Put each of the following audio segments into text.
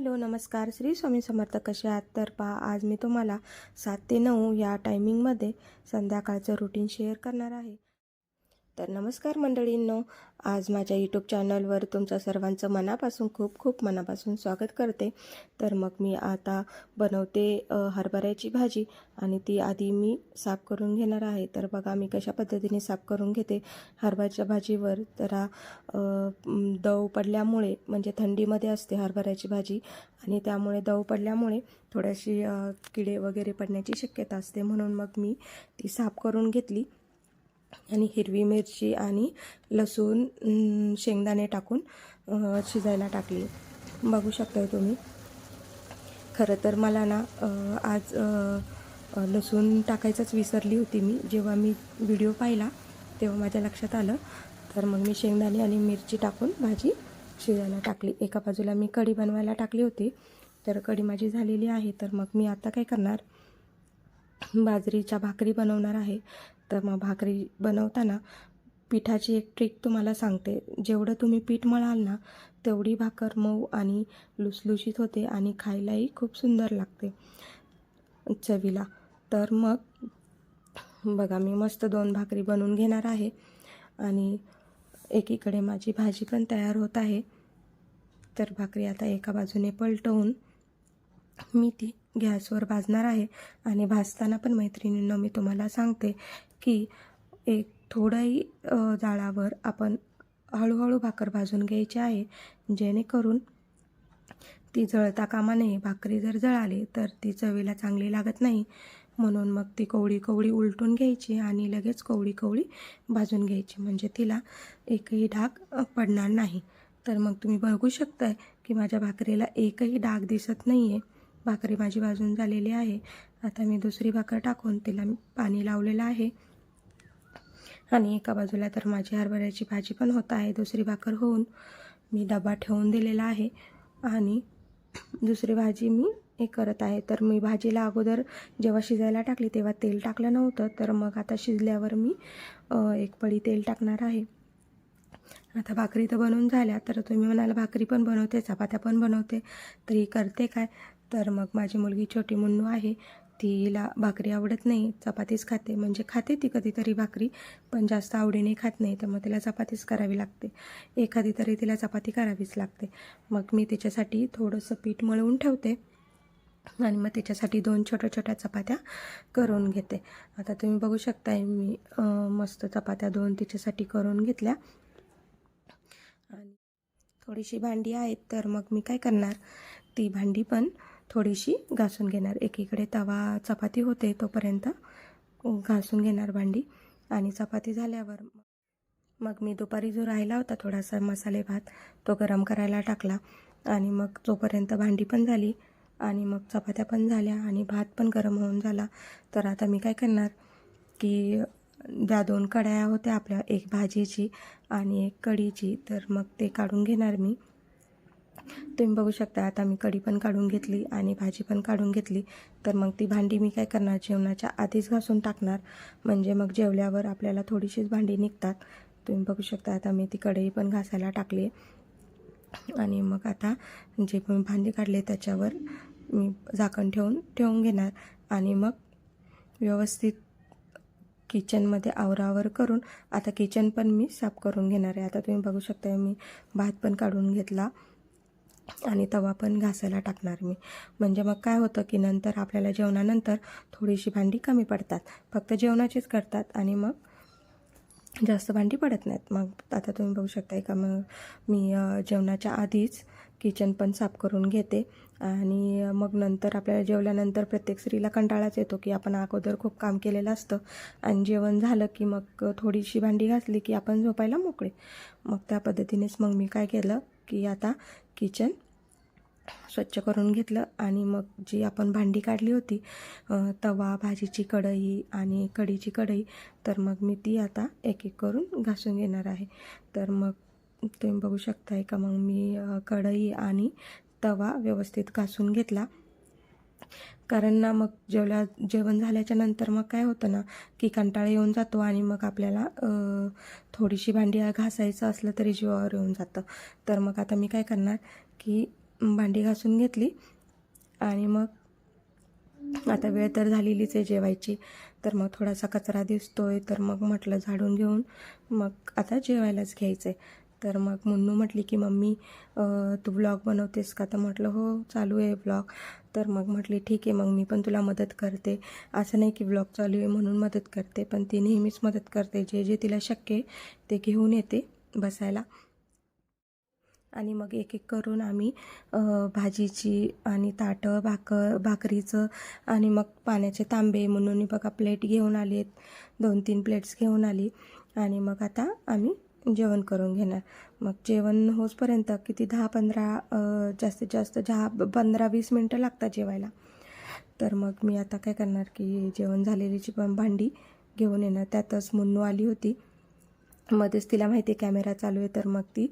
Hello नमस्कार. श्री स्वामी समर्थ कसे आहात? तर पहा आज मी तुम्हाला सात ते नऊ या टायमिंगमध्ये संध्याकाळचं रुटीन शेअर करणार आहे. तर नमस्कार मंडळींनो आज माझ्या यूट्यूब चॅनलवर तुमच्या सर्वांचं मनापासून खूप खूप मनापासून स्वागत करते. तर मग मी आता बनवते हरभऱ्याची भाजी आणि ती आधी मी साफ करून घेणार आहे. तर बघा मी कशा पद्धतीने साफ करून घेते हरभऱ्याच्या भाजीवर. जरा दव पडल्यामुळे म्हणजे थंडीमध्ये असते हरभऱ्याची भाजी आणि त्यामुळे दव पडल्यामुळे थोड्याशी किडे वगैरे पडण्याची शक्यता असते म्हणून मग मी ती साफ करून घेतली. आणि हिरवी मिरची आणि लसूण शेंगदाणे टाकून शिजायला टाकली. बघू शकताय तुम्ही. खरं तर मला ना आज लसूण टाकायचंच विसरली होती मी. जेव्हा मी व्हिडिओ पाहिला तेव्हा माझ्या लक्षात आलं. तर मग मी शेंगदाणे आणि मिरची टाकून भाजी शिजायला टाकली. एका बाजूला मी कढी बनवायला टाकली होती. तर कढी माझी झालेली आहे. तर मग मी आता काय करणार? बाजरीच्या भाकरी बनवणार आहे. तर मग भाकरी बनवताना पिठाची एक ट्रिक तुम्हाला सांगते. जेवढं तुम्ही पीठ मळाल ना तेवढी भाकर मऊ आणि लुसलुशीत होते आणि खायलाही खूप सुंदर लागते चवीला. तर मग बघा मी मस्त दोन भाकरी बनवून घेणार आहे आणि एकीकडे माझी भाजी पण तयार होत आहे. तर भाकरी आता एका बाजूने पलटवून मी ती गॅसवर भाजणार आहे. आणि भाजताना पण मैत्रिणींना मी तुम्हाला सांगते की एक थोडंही जाळावर आपण हळूहळू भाकर भाजून घ्यायची आहे. जेणेकरून ती जळता कामा नये. भाकरी जर जळाली तर ती चवीला चांगली लागत नाही. म्हणून मग ती कवळी कवळी उलटून घ्यायची आणि लगेच कवळी कवळी भाजून घ्यायची. म्हणजे तिला एकही डाग पडणार नाही. तर मग तुम्ही बघू शकताय की माझ्या भाकरीला एकही डाग दिसत नाही आहे भाकरी माझी भाजून झालेली आहे. आता मी दुसरी भाकर टाकून तिला पाणी लावलेलं आहे. आणि एका बाजूला तर माझी हरभऱ्याची भाजी पण होत आहे. दुसरी भाकर होऊन मी डबा ठेवून दिलेला आहे. आणि दुसरी भाजी मी हे करत आहे. तर मी भाजीला अगोदर जेव्हा शिजायला टाकली तेव्हा तेल टाकलं नव्हतं. तर मग आता शिजल्यावर मी एक पडी तेल टाकणार आहे. आता भाकरी तर बनवून झाल्या. तर तुम्ही म्हणाला भाकरी पण बनवते चपात्या पण बनवते. तरी करते काय? तर मग माझी मुलगी छोटी मुन्नू आहे. तिला भाकरी आवडत नाही. चपातीच खाते. म्हणजे खाते ती कधीतरी भाकरी पण जास्त आवडीने खात नाही. तर मग तिला चपातीच करावी लागते. एखादी तरी तिला चपाती करावीच लागते. मग मी तिच्यासाठी थोडंसं पीठ मळवून ठेवते. आणि मग त्याच्यासाठी दोन छोट्या छोट्या चपात्या करून घेते. आता तुम्ही बघू शकताय मी मस्त चपात्या दोन तिच्यासाठी करून घेतल्या. आणि थोडीशी भांडी आहेत तर मग मी काय करणार? ती भांडी पण थोडीशी घासून घेणार. एकीकडे तवा चपाती होते तोपर्यंत घासून घेणार भांडी. आणि चपाती झाल्यावर मग मी दुपारी जो राहिला होता थोडासा मसाले भात तो गरम करायला टाकला. आणि मग जोपर्यंत भांडी पण झाली आणि मग चपात्या पण झाल्या आणि भात पण गरम होऊन झाला तर आता मी काय करणार की ज्या दोन कढया होत्या आपल्या एक भाजीची आणि एक कढीची तर मग ते काढून घेणार मी. तुम्ही बघू शकता आता मी कढी पण काढून घेतली आणि भाजी पण काढून घेतली. तर मग ती भांडी मी काय करणार? जेवणाच्या आधीच घासून टाकणार. म्हणजे मग जेवल्यावर आपल्याला थोडीशीच भांडी निघतात. तुम्ही बघू शकता आता मी ती कढई पण घासायला टाकली. आणि मग आता जे पण भांडी काढले त्याच्यावर मी झाकण ठेवून ठेवून घेणार. आणि मग व्यवस्थित किचनमध्ये आवरावर करून आता किचन पण मी साफ करून घेणार आहे. आता तुम्ही बघू शकता मी भात पण काढून घेतला. आणि तवा पण घासायला टाकणार मी. म्हणजे मग काय होतं की नंतर आपल्याला जेवणानंतर थोडीशी भांडी कमी पडतात. फक्त जेवणाचीच करतात आणि मग जास्त भांडी पडत नाहीत. मग आता तुम्ही बघू शकता का मग मी जेवणाच्या आधीच किचन पण साफ करून घेते. आणि मग नंतर आपल्याला जेवल्यानंतर प्रत्येक स्त्रीला कंटाळाच येतो की आपण अगोदर खूप काम केलेलं असतं. आणि जेवण झालं की मग थोडीशी भांडी घासली की आपण झोपायला मोकळे. मग त्या पद्धतीनेच मग मी काय केलं की आता किचन स्वच्छ करून घेतलं. आणि मग जी आपण भांडी काढली होती तवा भाजीची कढई आणि कढीची कढई तर मग मी ती आता एक एक करून घासून घेणार आहे. तर मग तुम्ही बघू शकताय का? मग मी कढई आणि तवा व्यवस्थित घासून घेतला. कारण ना मग जेवल्या जेवण झाल्याच्यानंतर मग काय होतं ना की कंटाळा येऊन जातो आणि मग आपल्याला थोडीशी भांडी घासायचं असलं तरी जीवावर येऊन जातं. तर मग आता मी काय करणार की भांडी घासून घेतली आणि मग आता वेळ तर झालेलीच आहे जेवायची. तर मग थोडासा कचरा दिसतोय तर मग म्हटलं झाडून घेऊन मग आता जेवायलाच घ्यायचं आहे तर मग मुन्नू म्हटली की मम्मी तू ब्लॉग बनवतेस का? तर म्हटलं हो चालू आहे ब्लॉग तर मग म्हटली ठीक आहे मग मी पण तुला मदत करते. असं नाही की ब्लॉग चालू आहे म्हणून मदत करते पण ती नेहमीच मदत करते. जे जे तिला शक्य आहे ते घेऊन येते बसायला. आणि मग एक एक करून आम्ही भाजीची आणि ताटं भाकर भाकरीचं आणि मग पाण्याचे तांबे म्हणून मी बघा प्लेट घेऊन आली आहेत दोन तीन प्लेट्स घेऊन आली. आणि मग आता आम्ही जेवण करून घेणार. मग जेवण होसपर्यंत किती? दहा पंधरा जास्तीत जास्त दहा पंधरा वीस मिनटं लागतात जेवायला. तर मग मी आता काय करणार की जेवण झालेलीची पण भांडी घेऊन येणार त्यातच मुन्नू आली होती. मध्येच तिला माहिती आहे कॅमेरा चालू आहे तर मग ती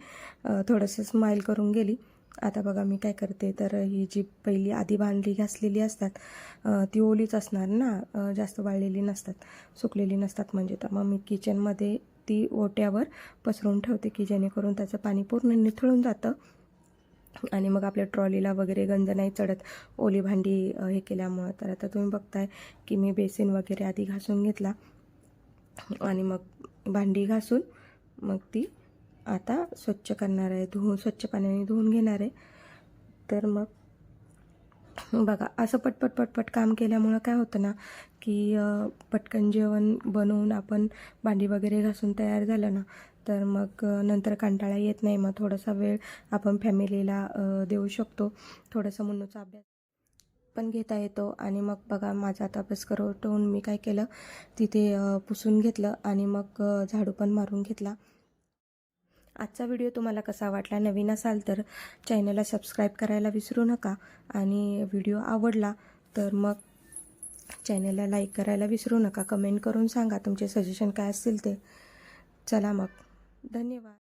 थोडंसं स्माईल करून गेली. आता बघा मी काय करते तर ही जी पहिली आधी भांडी घासलेली असतात ती ओलीच असणार ना जास्त वाळलेली नसतात सुकलेली नसतात म्हणजे. तर मग मी किचनमध्ये ती ओट्यावर पसरून ठेवते की जेणेकरून त्याचं पाणी पूर्ण निथळून जातं. आणि मग आपल्या ट्रॉलीला वगैरे गंज नाही चढत. ओली भांडी हे केल्यामुळं. तर आता तुम्ही बघताय की मी बेसिन वगैरे आधी घासून घेतला. आणि मग भांडी घासून मग ती आता स्वच्छ करणार आहे धुवून स्वच्छ पाण्याने धुवून घेणार आहे. तर मग बघा असं पटपट पटपट काम केल्यामुळं काय होतं ना की पटकन जेवण बनवून आपण भांडी वगैरे घासून तयार झालं ना तर मग नंतर कंटाळा येत नाही. मग थोडासा वेळ आपण फॅमिलीला देऊ शकतो. थोडासा मुन्नूचा अभ्यास पण घेता येतो. आणि मग बघा माझा आता अभ्यास करून मी काय केलं तिथे पुसून घेतलं आणि मग झाडू पण मारून घेतला. आजचा व्हिडिओ तुम्हाला कसा वाटला नवीन असाल तर चॅनलला सबस्क्राईब करायला विसरू नका आणि व्हिडिओ आवडला तर मग चॅनलला लाईक करायला विसरू नका. कमेंट करून सांगा तुमचे सजेशन काय असतील ते. चला मग. धन्यवाद.